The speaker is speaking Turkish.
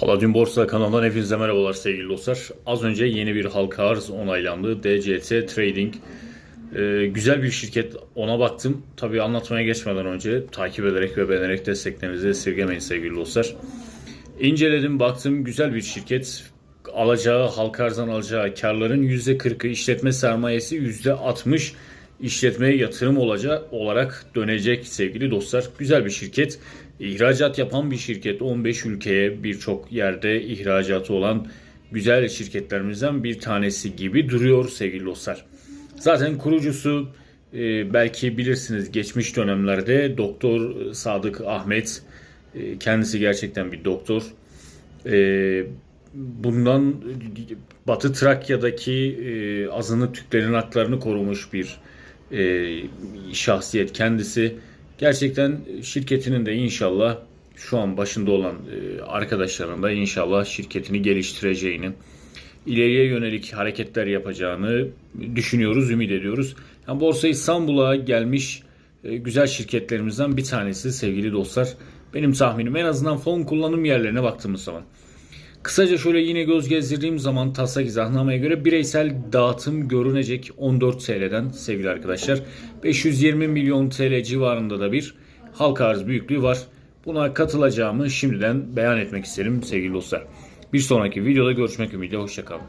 Palladium Borsa kanalından hepinize merhabalar sevgili dostlar. Az önce yeni bir halka arz onaylandı. DCT Trading. Ee, güzel bir şirket ona baktım. Tabii anlatmaya geçmeden önce takip ederek ve beğenerek desteklerinizi esirgemeyin sevgili dostlar. İnceledim baktım güzel bir şirket. Alacağı halka arzdan alacağı karların %40'ı işletme sermayesi %60 işletmeye yatırım olacak olarak dönecek sevgili dostlar. Güzel bir şirket. İhracat yapan bir şirket. 15 ülkeye birçok yerde ihracatı olan güzel şirketlerimizden bir tanesi gibi duruyor sevgili dostlar. Zaten kurucusu e, belki bilirsiniz geçmiş dönemlerde Doktor Sadık Ahmet e, kendisi gerçekten bir doktor. E, bundan Batı Trakya'daki e, azınlık Türklerin haklarını korumuş bir e, şahsiyet kendisi. Gerçekten şirketinin de inşallah şu an başında olan e, arkadaşların da inşallah şirketini geliştireceğini, ileriye yönelik hareketler yapacağını düşünüyoruz, ümit ediyoruz. Yani Borsa İstanbul'a gelmiş e, güzel şirketlerimizden bir tanesi sevgili dostlar. Benim tahminim en azından fon kullanım yerlerine baktığımız zaman. Kısaca şöyle yine göz gezdirdiğim zaman taslak izahnameye göre bireysel dağıtım görünecek 14 TL'den sevgili arkadaşlar. 520 milyon TL civarında da bir halka arz büyüklüğü var. Buna katılacağımı şimdiden beyan etmek isterim sevgili dostlar. Bir sonraki videoda görüşmek ümidiyle hoşçakalın.